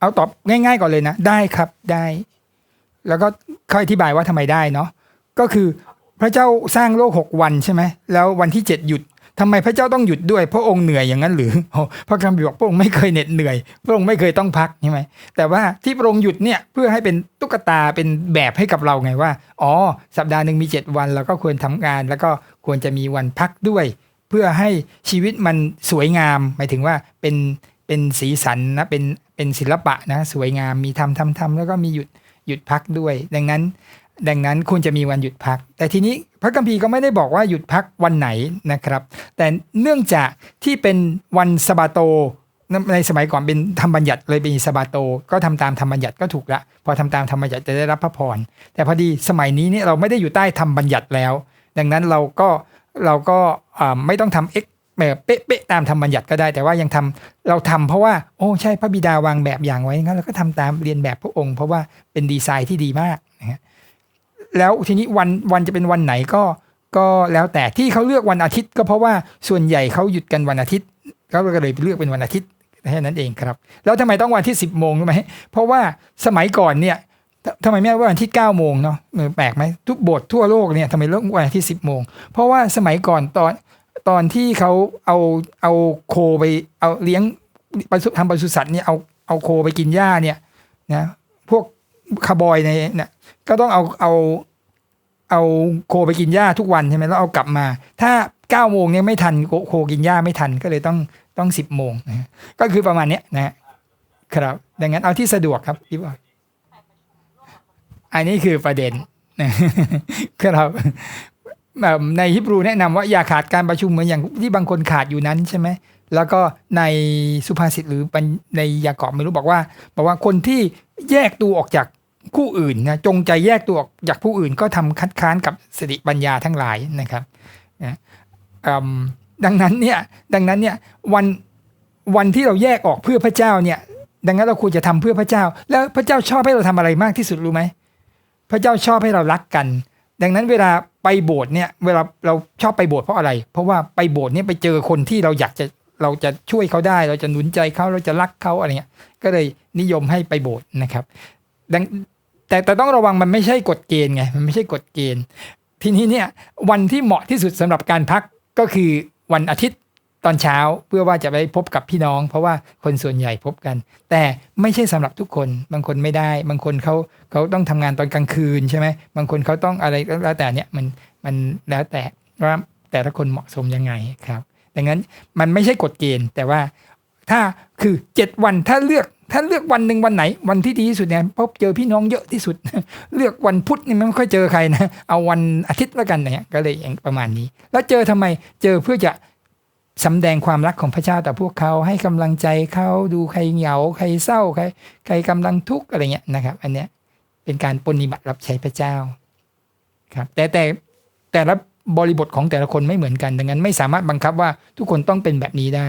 เอาตอบง่าย ๆ ก่อนเลยนะ ได้ครับได้ แล้วก็ค่อยอธิบายว่าทำไมได้เนาะก็คือพระเจ้าสร้างโลกหกวันใช่ไหมแล้ววันที่เจ็ดหยุดทำไมพระเจ้าต้องหยุดด้วยพระองค์เหนื่อยอย่างนั้นหรือพระคัมภีร์บอกพระองค์ไม่เคยเหน็ดเหนื่อย พระองค์ไม่เคยต้องพักใช่ไหมแต่ว่าที่พระองค์หยุดเนี่ยเพื่อให้เป็นตุ๊กตาเป็นแบบให้กับเราไงว่า อ๋อ สัปดาห์หนึ่งมีเจ็ดวันเราก็ควรทำงาน แล้วก็ควรจะมีวันพักด้วย เพื่อให้ชีวิตมันสวยงาม หมายถึงว่าเป็นเป็นสีสันนะเป็น เป็นศิลปะนะสวยงามมีทำทำทำแล้วก็มีหยุดหยุดพักด้วย ดังนั้น ดังนั้นควรจะมีวันหยุดพัก แต่ทีนี้พระคัมภีร์ก็ไม่ได้บอกว่าหยุดพักวันไหนนะครับ แต่เนื่องจากที่เป็นวันสบาโตในสมัยก่อนเป็นธรรมบัญญัติเลยเป็นสบาโต ก็ทำตามธรรมบัญญัติก็ถูกละพอทำตามธรรมบัญญัติจะได้รับพระพรแต่พอดีสมัยนี้เนี่ยเราไม่ได้อยู่ใต้ธรรมบัญญัติแล้ว ดังนั้นเราก็เราก็ไม่ต้องทำเอ็ก แบบเป๊ะๆตามธรรมบัญญัติก็ได้ แต่ว่ายังทำเราทำเพราะว่า โอ้ใช่พระบิดาวางแบบอย่างไว้งั้นเราก็ทำตามเรียนแบบพระองค์ เพราะว่าเป็นดีไซน์ที่ดีมากนะฮะแล้วทีนี้วันวันจะเป็นวันไหนก็ก็แล้วแต่ที่เขาเลือกวันอาทิตย์ก็เพราะว่าส่วนใหญ่เขาหยุดกันวันอาทิตย์เขาก็เลยเลือกเป็นวันอาทิตย์แค่นั้นเองครับ แล้วทำไมต้องวันที่สิบโมงรู้ไหมเพราะว่าสมัยก่อนเนี่ยทำไมไม่ว่าวันที่เก้าโมงเนาะแปลกไหมทุกโบสถ์ทั่วโลกเนี่ยทำไมเลือกวันที่สิบโมงเพราะว่าสมัยก่อนตอน ตอนที่เขาเอาเอาโคไปเอาเลี้ยงปศุทำปศุสัตว์เนี่ยเอาเอาโคไปกินหญ้าเนี่ยนะพวกคาบอยในเนี่ยก็ต้องเอาเอาเอาโคไปกินหญ้าทุกวันใช่ไหมแล้วเอากลับมา ถ้าเก้าโมงเนี่ยไม่ทันโคกินหญ้าไม่ทันก็เลยต้องต้องสิบโมงนะก็คือประมาณเนี้ยนะครับ ดังนั้นเอาที่สะดวกครับพี่บอยอันนี้คือประเด็นนะครับ ในฮิบรูแนะนำว่าอย่าขาดการประชุมเหมือนอย่างที่บางคนขาดอยู่นั้นใช่ไหมแล้วก็ในสุภาษิตหรือในยากอบไม่รู้บอกว่าบอกว่าคนที่แยกตัวออกจากคู่อื่นนะจงใจแยกตัวออกจากผู้อื่นก็ทำคัดค้านกับสติปัญญาทั้งหลายนะครับนะดังนั้นเนี่ยดังนั้นเนี่ยวันวันที่เราแยกออกเพื่อพระเจ้าเนี่ย ดังนั้นเราควรจะทำเพื่อพระเจ้า แล้วพระเจ้าชอบให้เราทำอะไรมากที่สุดรู้ไหมพระเจ้าชอบให้เรารักกัน ดังนั้นเวลา ไปโบสถ์เนี่ยเวลาเราชอบไปโบสถ์เพราะอะไร เพราะว่าไปโบสถ์เนี่ยไปเจอคนที่เราอยากจะเราจะช่วยเขาได้ เราจะหนุนใจเขาเราจะรักเขาอะไรเงี้ย ก็เลยนิยมให้ไปโบสถ์นะครับดังแต่แต่ต้องระวังมันไม่ใช่กฎเกณฑ์ไงมันไม่ใช่กฎเกณฑ์ ทีนี้เนี่ยวันที่เหมาะที่สุดสำหรับการพักก็คือวันอาทิตย์ ตอนเช้าเพื่อว่าจะไปพบกับพี่น้อง เพราะว่าคนส่วนใหญ่พบกัน แต่ไม่ใช่สำหรับทุกคนบางคนไม่ได้ บางคนเขาเขาต้องทำงานตอนกลางคืนใช่ไหมบางคนเขาต้องอะไรแล้วแต่เนี่ยมันมันแล้วแต่ว่าแต่ละคนเหมาะสมยังไงครับดังนั้นมันไม่ใช่กฎเกณฑ์ แต่ว่าถ้าคือเจ็ดวันถ้าเลือกถ้าเลือกวันหนึ่งวันไหน วันที่ดีที่สุดเนี่ยพบเจอพี่น้องเยอะที่สุด เลือกวันพุธนี่มันไม่ค่อยเจอใครนะ เอาวันอาทิตย์แล้วกันเนี่ยก็เลยอย่างประมาณนี้ แล้วเจอทำไมเจอเพื่อจะ สำแดงความรักของพระเจ้าต่อพวกเขาให้กำลังใจเขาดูใครเหงาใครเศร้าใครใครกำลังทุกข์อะไรเงี้ยนะครับ อันเนี้ยเป็นการปฏิบัติรับใช้พระเจ้าครับ แต่แต่แต่ละบริบทของแต่ละคนไม่เหมือนกัน ดังนั้นไม่สามารถบังคับว่าทุกคนต้องเป็นแบบนี้ได้